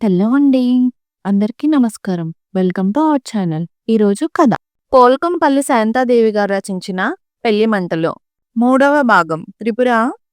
Hello అండి. అందరికీ నమస్కారం. Welcome to our channel. ఈరోజు కథ. పోల్కంపల్లి శాంతాదేవి గారు రచించిన పెళ్ళి మంటలు. మూడవ భాగం. త్రిపుర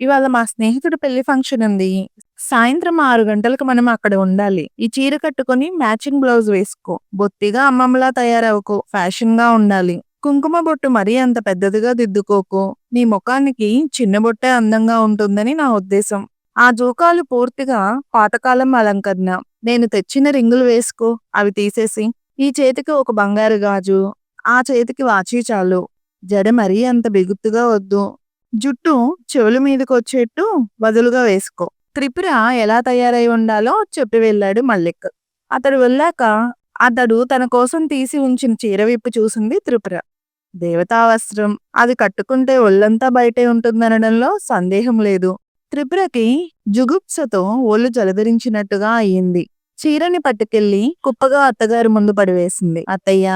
ఇవాళ మా స్నేహితుడు పెళ్ళి ఫంక్షన్ ఉంది. సాయంత్రం ఆరు గంటలకు మనం అక్కడ ఉండాలి. ఈ చీర కట్టుకొని మ్యాచింగ్ బ్లౌజ్ వేసుకో. బొత్తిగా అమ్మమ్మలా తయారవకు. ఫ్యాషన్గా ఉండాలి. కుంకుమ బొట్టు మరీ అంత పెద్దదిగా దిద్దుకోకు. నీ ముఖానికి చిన్న బొట్టే అందంగా ఉంటుందని నా ఉద్దేశం. ఆ జూకాలు పూర్తిగా పాతకాలం అలంకరణ. నేను తెచ్చిన రింగులు వేసుకో. అవి తీసేసి. ఈ చేతికి ఒక బంగారు గాజు. ఆ చేతికి వాచి చాలు. జడ మరీ అంత బిగుత్తుగా వద్దు. జుట్టు చెవుల మీదకొచ్చేట్టు వదులుగా వేసుకో. త్రిపుర ఎలా తయారై ఉండాలో చెప్పి వెళ్ళాడు మల్లిక్. అతడు వెళ్ళాక అతడు తన కోసం తీసి ఉంచిన చీర విప్పి చూసింది త్రిపుర. దేవతావస్త్రం అది కట్టుకుంటే ఒళ్ళంతా బయటే ఉంటుందనడంలో సందేహం లేదు. త్రిపురకి జుగుప్సతో ఒళ్ళు జలదరించినట్టుగా అయింది. చీరని పట్టుకెళ్ళి కుప్పగా అత్తగారి ముందు పడివేసింది. అత్తయ్య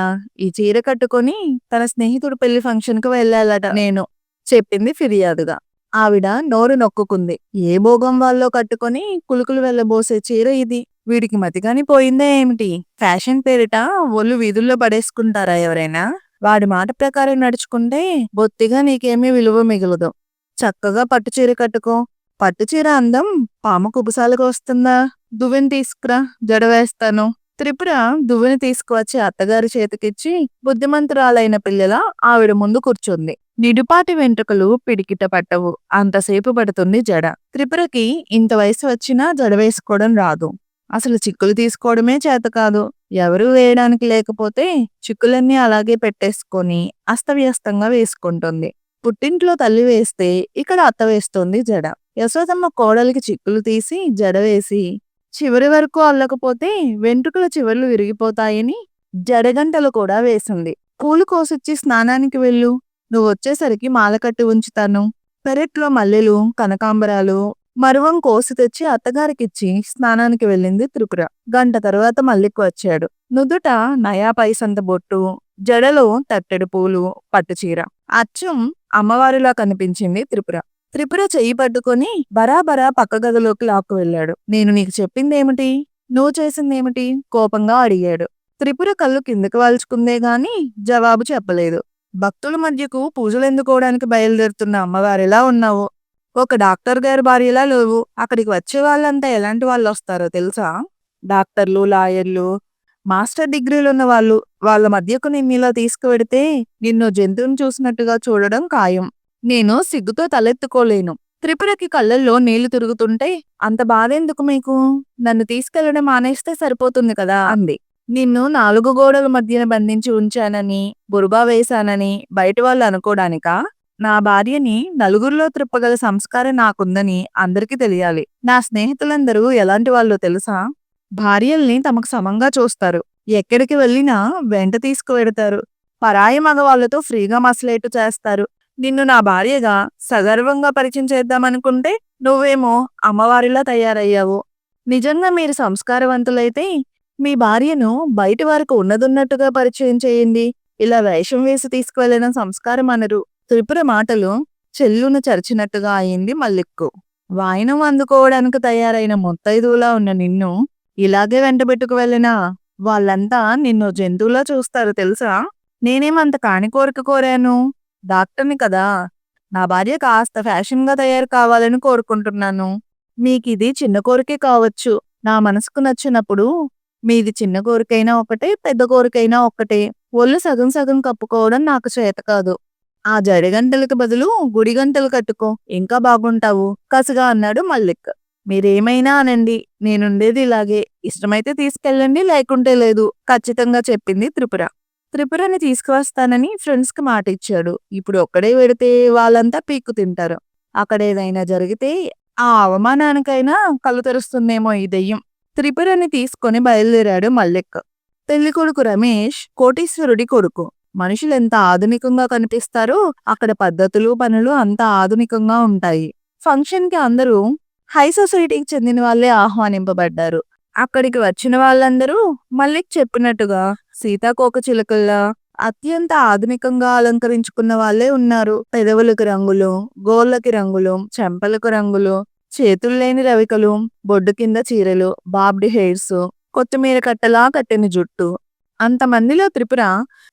ఈ చీర కట్టుకొని తన స్నేహితుడు పెళ్ళి ఫంక్షన్కు వెళ్ళాలట నేను చెప్పింది ఫిర్యాదుగా. ఆవిడ నోరు నొక్కుకుంది. ఏ భోగం వాళ్ళో కట్టుకొని కులుకులు వెళ్ళబోసే చీర ఇది. వీడికి మతిగాని పోయిందే ఏమిటి? ఫ్యాషన్ పేరిట ఒళ్ళు వీధుల్లో పడేసుకుంటారా ఎవరైనా? వాడి మాట ప్రకారం నడుచుకుంటే బొత్తిగా నీకేమీ విలువ మిగలదు. చక్కగా పట్టు చీర కట్టుకో. పట్టు చీర అందం పాము కుబుసాలకు వస్తుందా? దువ్వెని తీసుకురా జడ వేస్తాను. త్రిపుర దువ్వెని తీసుకువచ్చి అత్తగారి చేతికిచ్చి బుద్ధిమంతురాలైన పిల్లల ఆవిడ ముందు కూర్చుంది. నిడుపాటి వెంట్రుకలు పిడికిట పట్టవు. అంతసేపు పడుతుంది జడ. త్రిపురకి ఇంత వయసు వచ్చినా జడ వేసుకోవడం రాదు. అసలు చిక్కులు తీసుకోవడమే చేత కాదు ఎవరూ వేయడానికి లేకపోతే చిక్కులన్నీ అలాగే పెట్టేసుకొని అస్తవ్యస్తంగా వేసుకుంటుంది. పుట్టింట్లో తల్లి వేస్తే ఇక్కడ అత్త వేస్తోంది జడ. యశోదమ్మ కోడలికి చిక్కులు తీసి జడ వేసి చివరి వరకు అల్లకపోతే వెంట్రుకల చివర్లు విరిగిపోతాయని జడగంటలు కూడా వేసింది. పూలు కోసిచ్చి స్నానానికి వెళ్ళు. నువ్వొచ్చేసరికి మాల కట్టి ఉంచుతాను. పెరట్లో మల్లెలు, కనకాంబరాలు, మరువం కోసి తెచ్చి అత్తగారికిచ్చి స్నానానికి వెళ్ళింది త్రిపుర. గంట తరువాత మల్లికి వచ్చాడు. నుదుట నయా పైసంత బొట్టు, జడలో తట్టెడు పూలు, పట్టుచీర. అచ్చం అమ్మవారిలా కనిపించింది త్రిపుర. త్రిపుర చెయ్యి పట్టుకొని బరాబరా పక్క గదిలోకి లాక్కు వెళ్ళాడు. నేను నీకు చెప్పిందేమిటి? నువ్వు చేసిందేమిటి? కోపంగా అడిగాడు. త్రిపుర కళ్ళు కిందకి వాల్చుకుందే గాని జవాబు చెప్పలేదు. భక్తుల మధ్యకు పూజలు ఎందుకోవడానికి బయలుదేరుతున్న అమ్మవారిలా ఉన్నావు. ఒక డాక్టర్ గారి భార్యలా లేవు. అక్కడికి వచ్చే వాళ్ళంతా ఎలాంటి వాళ్ళు వస్తారో తెలుసా? డాక్టర్లు, లాయర్లు, మాస్టర్ డిగ్రీలున్న వాళ్ళు. వాళ్ళ మధ్యకు నిన్నిలా తీసుకువెడితే నిన్ను జంతువుని చూసినట్టుగా చూడడం ఖాయం. నేను సిగ్గుతో తలెత్తుకోలేను. త్రిపురకి కళ్ళల్లో నీళ్ళు తిరుగుతుంటే అంత బాధెందుకు మీకు? నన్ను తీసుకెళ్ళడం మానేస్తే సరిపోతుంది కదా అంది. నిన్ను నాలుగు గోడల మధ్యన బంధించి ఉంచానని, బురుబా వేశానని బయట వాళ్ళు అనుకోడానికా? నా భార్యని నలుగురిలో త్రిప్పగల సంస్కారం నాకుందని అందరికీ తెలియాలి. నా స్నేహితులందరూ ఎలాంటి వాళ్ళో తెలుసా? భార్యల్ని తమకు సమంగా చూస్తారు. ఎక్కడికి వెళ్ళినా వెంట తీసుకువెడతారు. పరాయి మగవాళ్ళతో ఫ్రీగా మసలేటు చేస్తారు. నిన్ను నా భార్యగా సగర్వంగా పరిచయం చేద్దామనుకుంటే నువ్వేమో అమ్మవారిలా తయారయ్యావు. నిజంగా మీరు సంస్కారవంతులైతే మీ భార్యను బయటి వారికి ఉన్నదున్నట్టుగా పరిచయం చేయండి. ఇలా వేషం వేసి తీసుకువెళ్ళడం సంస్కారం అనరు. త్రిపుర మాటలు చెల్లును చరిచినట్టుగా అయింది మల్లిక్కు. వాయనం అందుకోవడానికి తయారైన ముత్తైదువులా ఉన్న నిన్ను ఇలాగే వెంటబెట్టుకు వెళ్ళినా వాళ్ళంతా నిన్ను జంతువులా చూస్తారు తెలుసా? నేనేమంత కాని కోరిక కోరాను? డాక్టర్ని కదా! నా భార్య కాస్త ఫ్యాషన్గా తయారు కావాలని కోరుకుంటున్నాను. మీకిది చిన్న కోరికే కావచ్చు. నా మనసుకు నచ్చినప్పుడు మీది చిన్న కోరికైనా ఒకటే, పెద్ద కోరికైనా ఒకటే ఒళ్ళు సగం సగం కప్పుకోవడం నాకు చేత కాదు ఆ జరిగంటలకు బదులు గుడి గంటలు కట్టుకో. ఇంకా బాగుంటావు కసిగా అన్నాడు మల్లిక్. మీరేమైనా అనండి. నేనుండేది ఇలాగే. ఇష్టమైతే తీసుకెళ్ళండి లేకుంటే లేదు ఖచ్చితంగా చెప్పింది త్రిపుర. త్రిపురని తీసుకువస్తానని ఫ్రెండ్స్కి మాట మాటిచ్చాడు. ఇప్పుడు ఒక్కడే వెడితే వాళ్ళంతా పీక్కు తింటారు. అక్కడ ఏదైనా జరిగితే ఆ అవమానానికైనా కళ్ళు తెరుస్తుందేమో ఈ దెయ్యం. త్రిపురని తీసుకొని బయలుదేరాడు మల్లిక్. పెళ్ళికొడుకు రమేష్ కోటీశ్వరుడి కొడుకు. మనుషులు ఎంత ఆధునికంగా కనిపిస్తారో అక్కడ పద్ధతులు, పనులు అంత ఆధునికంగా ఉంటాయి. ఫంక్షన్కి అందరూ హై సొసైటీకి చెందిన వాళ్ళే ఆహ్వానింపబడ్డారు. అక్కడికి వచ్చిన వాళ్ళందరూ మల్లిక్ చెప్పినట్టుగా సీతాకోకచిలుకల్లా అత్యంత ఆధునికంగా అలంకరించుకున్న వాళ్ళే ఉన్నారు. పెదవులకు రంగులు, గోళ్ళకి రంగులు, చెంపలకు రంగులు, చేతులు లేని రవికలు బొడ్డు కింద చీరలు బాబ్డి హెయిర్స్ కొత్తిమీర కట్టలా కట్టిన జుట్టు అంతమందిలో త్రిపుర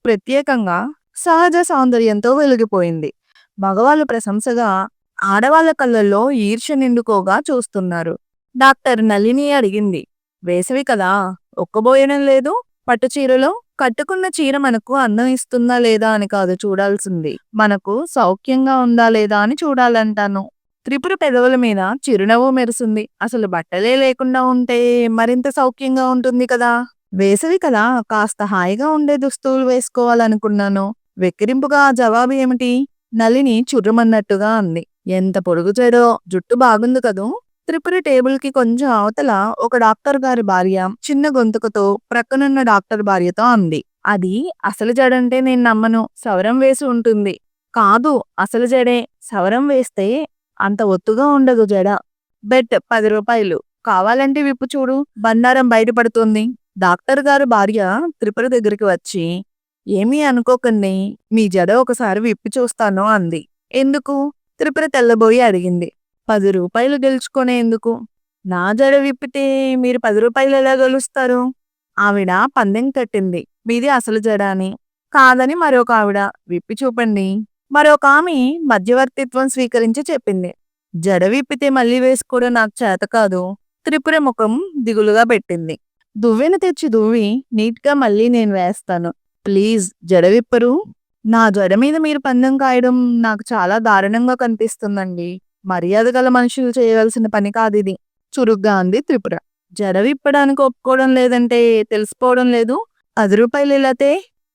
ప్రత్యేకంగా సహజ సౌందర్యంతో వెలిగిపోయింది మగవాళ్ళు ప్రశంసగా ఆడవాళ్ళ కళ్ళల్లో ఈర్ష్య నిండుకోగా చూస్తున్నారు. డాక్టర్ నళిని అడిగింది. వేసవి కదా ఒక్కబోయడం లేదు పట్టు చీరలో కట్టుకున్న చీర మనకు అందం ఇస్తుందా లేదా అని కాదు చూడాల్సింది. మనకు సౌఖ్యంగా ఉందా లేదా అని చూడాలంటాను. త్రిపుర పెదవుల మీద చిరునవ్వు మెరుసింది. అసలు బట్టలే లేకుండా ఉంటే మరింత సౌఖ్యంగా ఉంటుంది కదా. వేసవి కదా కాస్త హాయిగా ఉండే దుస్తువులు వేసుకోవాలనుకున్నాను. వెక్కిరింపుగా ఆ జవాబు ఏమిటి? నలిని చుర్రుమన్నట్టుగా అంది. ఎంత పొడుగు చెడో జుట్టు బాగుంది కదూ. త్రిపుర టేబుల్కి కొంచెం అవతల ఒక డాక్టర్ గారి భార్య చిన్న గొంతుకతో ప్రక్కనున్న డాక్టర్ భార్యతో అంది. అది అసలు జడంటే నేను నమ్మను. సవరం వేసి ఉంటుంది. కాదు అసలు జడే. సవరం వేస్తే అంత ఒత్తుగా ఉండదు జడ. బెట్ పది రూపాయలు. కావాలంటే విప్పు చూడు. బండారం బయటపడుతుంది. డాక్టర్ గారు భార్య త్రిపుర దగ్గరికి వచ్చి ఏమీ అనుకోకండి. మీ జడ ఒకసారి విప్పి చూస్తాను అంది. ఎందుకు? త్రిపుర తెల్లబోయి అడిగింది. పది రూపాయలు గెలుచుకునేందుకు నా జడ విప్పితే మీరు పది రూపాయలు ఎలా గెలుస్తారు? ఆవిడ పందెం కట్టింది. మీది అసలు జడ అని. కాదని మరొక ఆవిడ విప్పి చూపండి. మరొక ఆమె మధ్యవర్తిత్వం స్వీకరించి చెప్పింది. జడ విప్పితే మళ్ళీ వేసుకోవడం నాకు చేత కాదు. త్రిపుర ముఖం దిగులుగా పెట్టింది. దువ్వెన తెచ్చి దువ్వి నీట్గా మళ్ళీ నేను వేస్తాను. ప్లీజ్ జడ విప్పరు. నా జడ మీద మీరు పందెం కాయడం నాకు చాలా దారుణంగా కనిపిస్తుందండి. మర్యాద గల మనుషులు చేయవలసిన పని కాదిది చురుగ్గా అంది త్రిపుర. జడ విప్పడానికి ఒప్పుకోవడం లేదంటే తెలిసిపోవడం లేదు. పది రూపాయలు ఇలాతే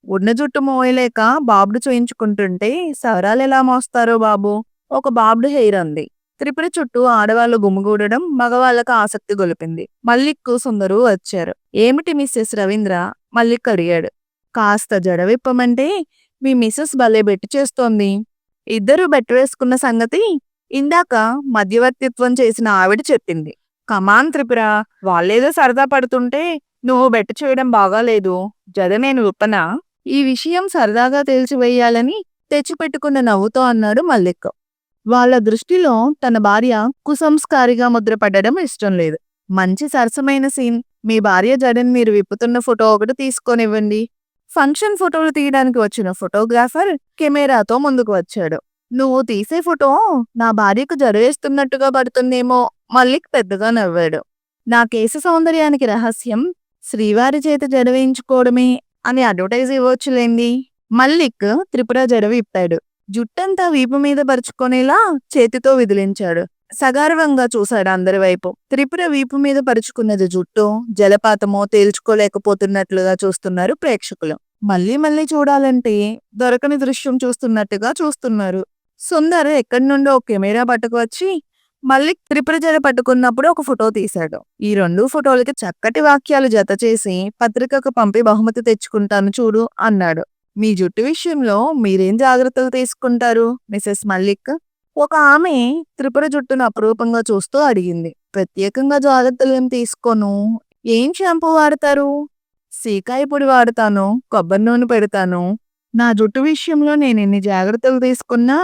ఉన్న జుట్టు మోయలేక బాబుడు చూయించుకుంటుంటే సవరాలు ఎలా మోస్తారో బాబు? ఒక బాబుడు హెయిర్ అంది. త్రిపుర చుట్టూ ఆడవాళ్ళు గుమిగూడడం మగవాళ్ళకు ఆసక్తి గొలిపింది. మల్లిక్కు సుందరు వచ్చారు. ఏమిటి మిస్సెస్ రవీంద్ర? మల్లిక్ అడిగాడు. కాస్త జడవిప్పమంటే మీ మిసెస్ భలే బెట్టి చేస్తోంది. ఇద్దరూ బెట్టు వేసుకున్న సంగతి ఇందాక మధ్యవర్తిత్వం చేసిన ఆవిడ చెప్పింది. కమాన్ త్రిపుర వాళ్ళేదో సరదా పడుతుంటే నువ్వు బెట్ట చేయడం బాగాలేదు. జడ నేను ఉప్పన ఈ విషయం సరదాగా తేల్చివేయాలని తెచ్చిపెట్టుకున్న నవ్వుతో అన్నాడు మల్లిక్ వాళ్ళ దృష్టిలో తన భార్య కుసంస్కారిగా ముద్రపడడం ఇష్టం లేదు. మంచి సరసమైన సీన్. మీ భార్య జడని మీరు విప్పుతున్న ఫోటో ఒకటి తీసుకొనివ్వండి. ఫంక్షన్ ఫోటోలు తీయడానికి వచ్చిన ఫోటోగ్రాఫర్ కెమెరాతో ముందుకు వచ్చాడు. నువ్వు తీసే ఫోటో నా భార్యకు జరవేస్తున్నట్టుగా పడుతుందేమో మల్లిక్ పెద్దగా నవ్వాడు. నా కేసు సౌందర్యానికి రహస్యం శ్రీవారి చేత జరవేయించుకోవడమే అని అడ్వర్టైజ్ ఇవ్వచ్చులేంది మల్లిక్ త్రిపుర జడ విప్పాడు జుట్టంతా వీపు మీద పరుచుకునేలా చేతితో విదిలించాడు. సగార్వంగా చూశాడు అందరి వైపు. త్రిపుర వీపు మీద పరుచుకున్నది జుట్టు జలపాతమో తేల్చుకోలేకపోతున్నట్లుగా చూస్తున్నారు ప్రేక్షకులు. మళ్ళీ మళ్ళీ చూడాలంటే దొరకని దృశ్యం చూస్తున్నట్టుగా చూస్తున్నారు. సుందర్ ఎక్కడి నుండో ఒక కెమెరా పట్టుకు వచ్చి మళ్ళీ త్రిపుర జడ పట్టుకున్నప్పుడు ఒక ఫోటో తీశాడు. ఈ రెండు ఫోటోలకి చక్కటి వాక్యాలు జత చేసి పత్రికకు పంపి బహుమతి తెచ్చుకుంటాను చూడు అన్నాడు. మీ జుట్టు విషయంలో మీరేం జాగ్రత్తలు తీసుకుంటారు మిసెస్ మల్లిక్? ఒక ఆమె త్రిపుర జుట్టును అపురూపంగా చూస్తూ అడిగింది. ప్రత్యేకంగా జాగ్రత్తలు ఏం తీసుకోను? ఏం షాంపూ వాడతారు? సీకాయ పొడి వాడతాను కొబ్బరి నూనె పెడతాను. నా జుట్టు విషయంలో నేను ఎన్ని జాగ్రత్తలు తీసుకున్నా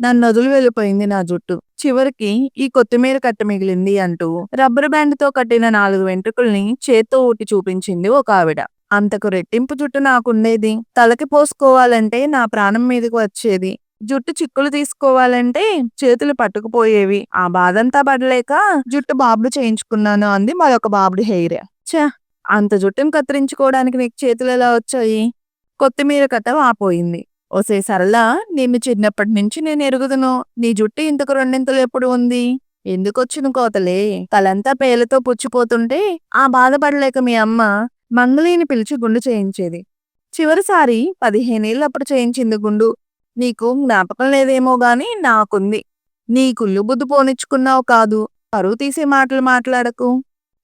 నన్ను వదిలి వెళ్ళిపోయింది నా జుట్టు. చివరికి ఈ కొత్తిమీర కట్ట మిగిలింది అంటూ రబ్బర్ బ్యాండ్తో కట్టిన నాలుగు వెంట్రుకల్ని చేత్తో ఊటి చూపించింది ఒక ఆవిడ అంతకు రెట్టింపు జుట్టు నాకుండేది. తలకి పోసుకోవాలంటే నా ప్రాణం మీదకి వచ్చేది. జుట్టు చిక్కులు తీసుకోవాలంటే చేతులు పట్టుకుపోయేవి. ఆ బాధంతా పడలేక జుట్టు బాబుడు చేయించుకున్నాను అంది మరొక బాబుడి హెయిర్. ఛ! అంత జుట్టును కత్తిరించుకోవడానికి నీకు చేతులు ఎలా వచ్చాయి? కొత్తిమీర కథ ఆపోయింది. ఓసే సరళ నిన్ను చిన్నప్పటి నుంచి నేను ఎరుగుదును. నీ జుట్టు ఇంతకు రెండింతలు ఎప్పుడు ఉంది? ఎందుకొచ్చిన కోతలే? తలంతా పేలతో పుచ్చిపోతుంటే ఆ బాధపడలేక మీ అమ్మ మంగళీని పిలిచి గుండు చేయించేది. చివరిసారి పదిహేనేళ్ళప్పుడు చేయించింది గుండు. నీకు జ్ఞాపకం లేదేమో గాని నాకుంది. నీ కుళ్ళు బుద్ధి పోనిచ్చుకున్నావు కాదు. పరువు తీసే మాటలు మాట్లాడకు.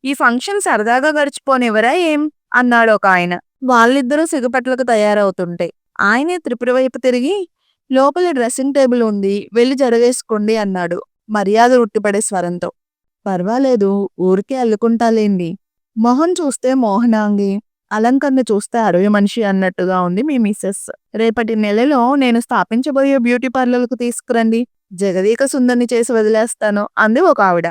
ఈ ఫంక్షన్ సరదాగా గడిచిపోనివ్వరా ఏం? అన్నాడు ఒక ఆయన. వాళ్ళిద్దరూ సిగపట్లకు తయారవుతుంటే ఆయనే త్రిపుర వైపు తిరిగి లోపల డ్రెస్సింగ్ టేబుల్ ఉంది వెళ్ళి జరగేసుకోండి అన్నాడు. మర్యాద ఉట్టిపడే స్వరంతో. పర్వాలేదు ఊరికే అల్లుకుంటాలేండి మొహం చూస్తే మోహనాంగి. అలంకరణ చూస్తే అరవై మనిషి అన్నట్టుగా ఉంది మీ మిస్సెస్ రేపటి నెలలో నేను స్థాపించబోయే బ్యూటీ పార్లర్కు తీసుకురండి. జగదీక సుందర్ని చేసి వదిలేస్తాను అంది ఒక ఆవిడ.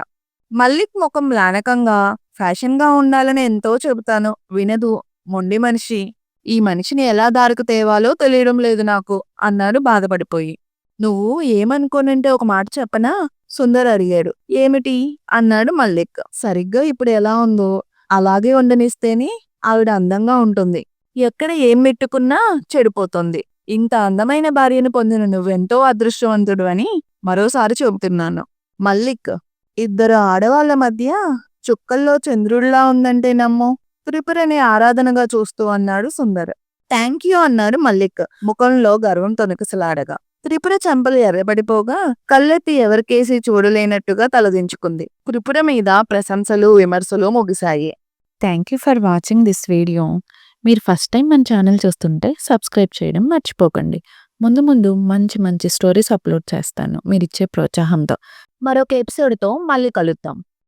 మల్లిక్ ముఖం లానకంగా ఫ్యాషన్గా ఉండాలని ఎంతో చెబుతాను. వినదు మొండి మనిషి. ఈ మనిషిని ఎలా దారికి తేవాలో తెలియడం లేదు నాకు అన్నాడు బాధపడిపోయి. నువ్వు ఏమనుకోనంటే ఒక మాట చెప్పనా? సుందర్ అడిగాడు. ఏమిటి? అన్నాడు మల్లిక్. సరిగ్గా ఇప్పుడు ఎలా ఉందో అలాగే ఉండనిస్తేనే ఆవిడ అందంగా ఉంటుంది. ఎక్కడ ఏం పెట్టుకున్నా చెడిపోతుంది. ఇంత అందమైన భార్యను పొందిన నువ్వెంతో అదృష్టవంతుడు అని మరోసారి చెబుతున్నాను. మల్లిక్ ఇద్దరు ఆడవాళ్ళ మధ్య చుక్కల్లో చంద్రుడిలా ఉందంటే నమ్ము. త్రిపురని ఆరాధనగా చూస్తూ అన్నాడు సుందర్. థ్యాంక్ యూ అన్నాడు మల్లిక్. ముఖంలో గర్వం తొనకసలాడగా త్రిపుర చెంపలు ఎర్రబడిపోగా కళ్ళెత్తి ఎవరికేసి చూడలేనట్టుగా తలదించుకుంది. త్రిపుర మీద ప్రశంసలు విమర్శలు ముగిశాయి. Thank you for watching this video మీరు ఫస్ట్ టైం మన ఛానల్ చూస్తుంటే సబ్స్క్రైబ్ చేయడం మర్చిపోకండి. ముందు ముందు మంచి మంచి స్టోరీస్ అప్లోడ్ చేస్తాను. మీరు ఇచ్చే ప్రోత్సాహంతో. మరొక ఎపిసోడ్తో మళ్ళీ కలుద్దాం.